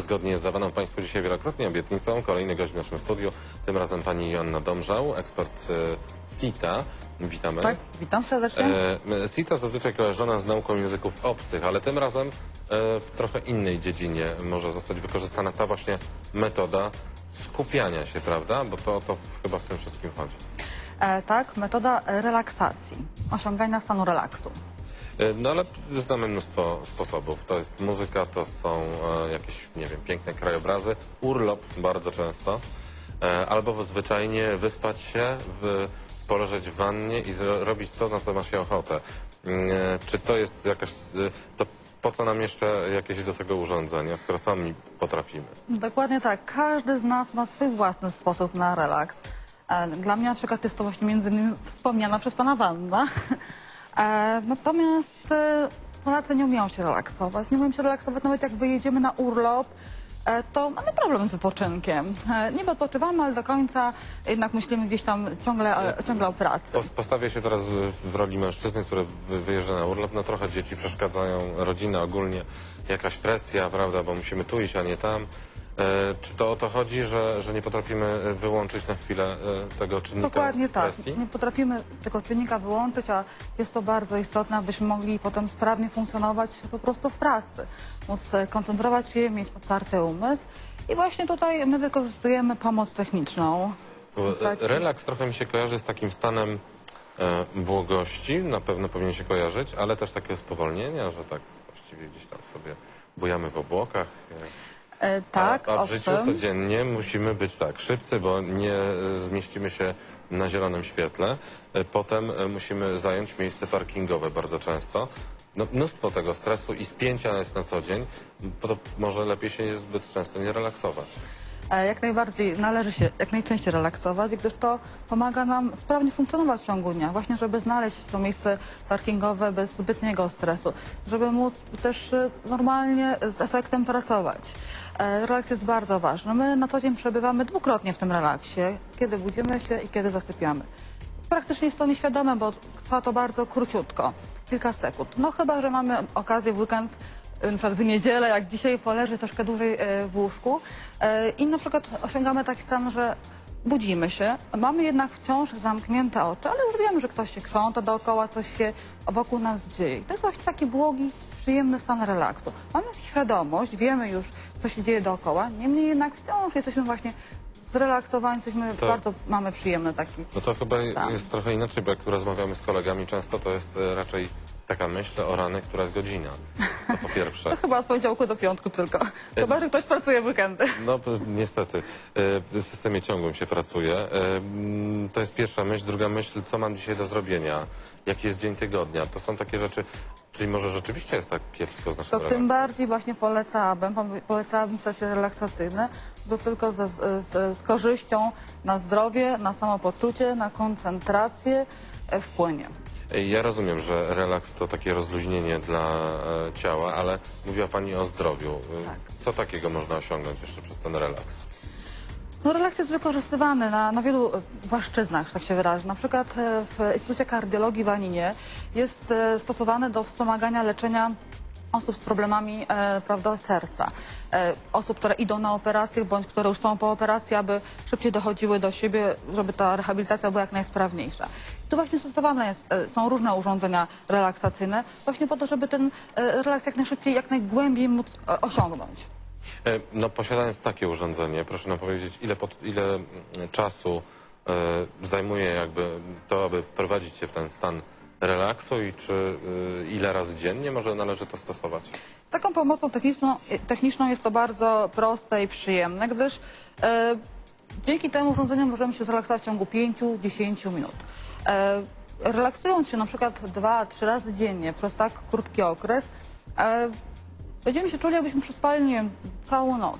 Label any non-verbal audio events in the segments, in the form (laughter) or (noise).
Zgodnie z dawaną Państwu dzisiaj wielokrotnie obietnicą, kolejny gość w naszym studiu, tym razem pani Joanna Domżał, ekspert e, SITA. Witamy. Tak, witam serdecznie. E, SITA zazwyczaj kojarzona z nauką języków obcych, ale tym razem e, w trochę innej dziedzinie może zostać wykorzystana ta właśnie metoda skupiania się, prawda? Bo to, to chyba w tym wszystkim chodzi. E, tak, metoda relaksacji, osiągania stanu relaksu. E, No ale znamy mnóstwo sposobów. To jest muzyka, to są e, jakieś, nie wiem, piękne krajobrazy, urlop bardzo często, e, albo zwyczajnie wyspać się, poleżeć w wannie i zrobić to, na co ma się ochotę. Mm, Czy to jest jakaś... To po co nam jeszcze jakieś do tego urządzenia, skoro sami potrafimy? Dokładnie tak, każdy z nas ma swój własny sposób na relaks. Dla mnie na przykład jest to właśnie między innymi wspomniana przez pana Wanda. (laughs) E, Natomiast e, Polacy nie umieją się relaksować. Nie umieją się relaksować nawet jak wyjedziemy na urlop, e, to mamy problem z wypoczynkiem. Niby odpoczywamy, ale do końca jednak myślimy gdzieś tam ciągle, ciągle o pracy. Pos- Postawię się teraz w, roli mężczyzny, który wy- wyjeżdża na urlop. No trochę dzieci przeszkadzają, rodzina ogólnie, jakaś presja, prawda, bo musimy tu iść, a nie tam. E, czy to o to chodzi, że, że nie potrafimy e, wyłączyć na chwilę e, tego czynnika Dokładnie tak. presji? Nie potrafimy tego czynnika wyłączyć, a jest to bardzo istotne, abyśmy mogli potem sprawnie funkcjonować po prostu w pracy. Móc koncentrować się, mieć otwarty umysł. I właśnie tutaj my wykorzystujemy pomoc techniczną. Postaci- Relaks trochę mi się kojarzy z takim stanem błogości, na pewno powinien się kojarzyć, ale też takie spowolnienia, że tak właściwie gdzieś tam sobie bujamy w obłokach. E, tak, a, a w życiu codziennie musimy być tak szybcy, bo nie zmieścimy się na zielonym świetle. E, Potem e, musimy zająć miejsce parkingowe bardzo często. No, mnóstwo tego stresu i spięcia jest na co dzień. To może lepiej się zbyt często nie relaksować. E, Jak najbardziej należy się jak najczęściej relaksować, gdyż to pomaga nam sprawnie funkcjonować w ciągu dnia. Właśnie, żeby znaleźć to miejsce parkingowe bez zbytniego stresu, żeby móc też e, normalnie z efektem pracować. E, Relaks jest bardzo ważny. My na co dzień przebywamy dwukrotnie w tym relaksie, kiedy budzimy się i kiedy zasypiamy. Praktycznie jest to nieświadome, bo trwa to bardzo króciutko, kilka sekund. No chyba, że mamy okazję w weekend, na przykład w niedzielę, jak dzisiaj poleży troszkę dłużej e, w łóżku e, i na przykład osiągamy taki stan, że budzimy się, mamy jednak wciąż zamknięte oczy, ale już wiemy, że ktoś się krząta dookoła, coś się wokół nas dzieje. To jest właśnie taki błogi, przyjemny stan relaksu. Mamy świadomość, wiemy już, co się dzieje dookoła, niemniej jednak wciąż jesteśmy właśnie zrelaksowani, jesteśmy Tak. bardzo, mamy przyjemny taki No to chyba Tak. jest trochę inaczej, bo jak rozmawiamy z kolegami często, to jest e, raczej taka myśl o rany, która jest godzina. To po pierwsze. To (laughs) chyba od poniedziałku do piątku tylko. Chyba, że ktoś pracuje w weekendy. No niestety, e, w systemie ciągłym się pracuje. E, To jest pierwsza myśl. Druga myśl, co mam dzisiaj do zrobienia? Jaki jest dzień tygodnia? To są takie rzeczy, czyli może rzeczywiście jest tak kiepsko z naszym To tym relaksem. bardziej właśnie polecałabym, polecałabym sesje relaksacyjne, to tylko z, z korzyścią na zdrowie, na samopoczucie, na koncentrację wpłynie. Ja rozumiem, że relaks to takie rozluźnienie dla e, ciała, ale mówiła Pani o zdrowiu. E, Tak. Co takiego można osiągnąć jeszcze przez ten relaks? No, relaks jest wykorzystywany na, na wielu e, płaszczyznach, że tak się wyrażę. Na przykład e, w Instytucie Kardiologii w Aninie jest e, stosowany do wspomagania leczenia osób z problemami e, prawda, serca. E, osób, które idą na operację bądź które już są po operacji, aby szybciej dochodziły do siebie, żeby ta rehabilitacja była jak najsprawniejsza. Tu właśnie stosowane jest, e, są różne urządzenia relaksacyjne, właśnie po to, żeby ten e, relaks jak najszybciej, jak najgłębiej móc e, osiągnąć. No posiadając takie urządzenie, proszę nam powiedzieć, ile, pot, ile czasu zajmuje jakby to, aby wprowadzić się w ten stan relaksu i czy ile razy dziennie może należy to stosować? Z taką pomocą techniczną, techniczną jest to bardzo proste i przyjemne, gdyż e, dzięki temu urządzeniu możemy się zrelaksować w ciągu 5-10 minut. E, relaksując się na przykład 2-3 razy dziennie przez tak krótki okres, e, będziemy się czuli, jakbyśmy przespali, nie wiem, całą noc.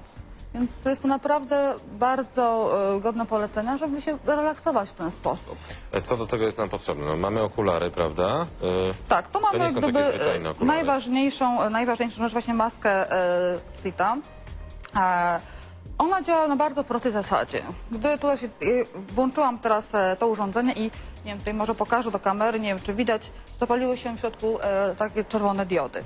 Więc jest to naprawdę bardzo e, godne polecenia, żeby się relaksować w ten sposób. Co do tego jest nam potrzebne? No, mamy okulary, prawda? Tak, tu mamy są gdyby najważniejszą, najważniejszą rzecz właśnie maskę e, Sita. E, ona działa na bardzo prostej zasadzie. Gdy tutaj się, e, włączyłam teraz e, to urządzenie i nie wiem, tutaj może pokażę do kamery, nie wiem czy widać, zapaliły się w środku e, takie czerwone diody.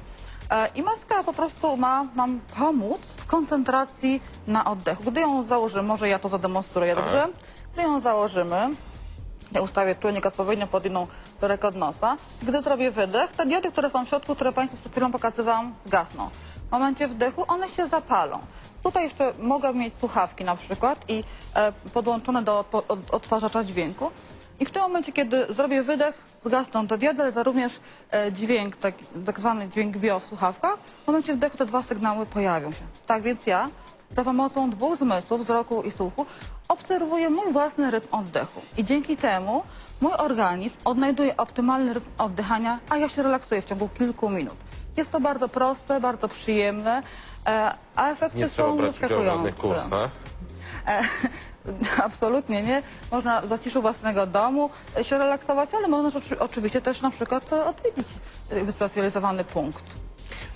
E, I maska po prostu ma nam pomóc w koncentracji na oddechu. Gdy ją założymy, może ja to zademonstruję, Tak. dobrze? Gdy ją założymy, ja ustawię czujnik odpowiednio pod inną dorek od nosa. Gdy zrobię wydech, te diody, które są w środku, które Państwu przed chwilą pokazywałam, zgasną. W momencie wdechu one się zapalą. Tutaj jeszcze mogę mieć słuchawki na przykład i e, podłączone do odtwarzacza dźwięku. I w tym momencie, kiedy zrobię wydech, zgasną te diody, ale również e, dźwięk, tak, tak zwany dźwięk bio w słuchawkach. W momencie wdechu te dwa sygnały pojawią się. Tak więc ja za pomocą dwóch zmysłów, wzroku i słuchu, obserwuję mój własny rytm oddechu. I dzięki temu mój organizm odnajduje optymalny rytm oddychania, a ja się relaksuję w ciągu kilku minut. Jest to bardzo proste, bardzo przyjemne, e, a efekty Nie trzeba są brać udziału w zaskakujące. kursach. E, (laughs) absolutnie nie. Można w zaciszu własnego domu e, się relaksować, ale można oczy- oczywiście też na przykład e, odwiedzić e, wyspecjalizowany punkt.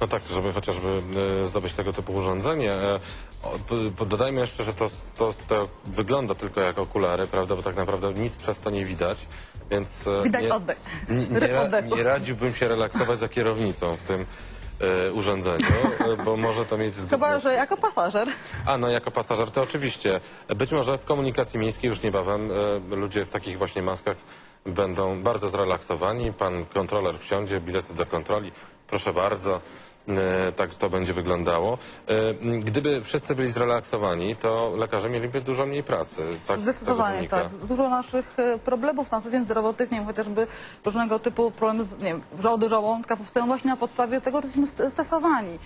No tak, żeby chociażby e, zdobyć tego typu urządzenie. E, Dodajmy jeszcze, że to, to, to wygląda tylko jak okulary, prawda, bo tak naprawdę nic przez to nie widać, więc... e, Widać nie, oddech. Nie, nie, nie radziłbym się relaksować za kierownicą w tym urządzeniu, bo może to mieć zgubne... Chyba, że jako pasażer. A no, jako pasażer to oczywiście. Być może w komunikacji miejskiej już niebawem ludzie w takich właśnie maskach będą bardzo zrelaksowani. Pan kontroler wsiądzie, bilety do kontroli, proszę bardzo. E, tak to będzie wyglądało. E, gdyby wszyscy byli zrelaksowani, to lekarze mieliby dużo mniej pracy. Tak Zdecydowanie tak. Dużo naszych e, problemów na co dzień zdrowotnych, nie wiem, chociażby różnego typu problemy z nie wiem, wrzody żołądka powstają właśnie na podstawie tego, że jesteśmy st- stresowani.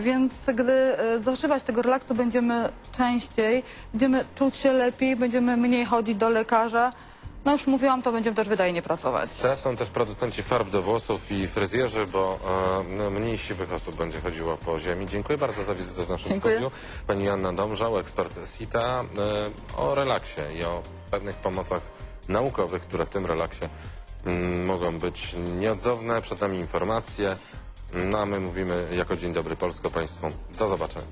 Więc gdy zażywać tego relaksu będziemy częściej, będziemy czuć się lepiej, będziemy mniej chodzić do lekarza, no już mówiłam, to będziemy też wydajnie pracować. Są też producenci farb do włosów i fryzjerzy, bo e, no, mniej siwych osób będzie chodziło po ziemi. Dziękuję bardzo za wizytę w naszym Dziękuję. studiu. Pani Joanna Domżał, ekspert SITA, e, o relaksie i o pewnych pomocach naukowych, które w tym relaksie mm, mogą być nieodzowne. Przed nami informacje. No a my mówimy jako Dzień Dobry Polsko Państwu. Do zobaczenia.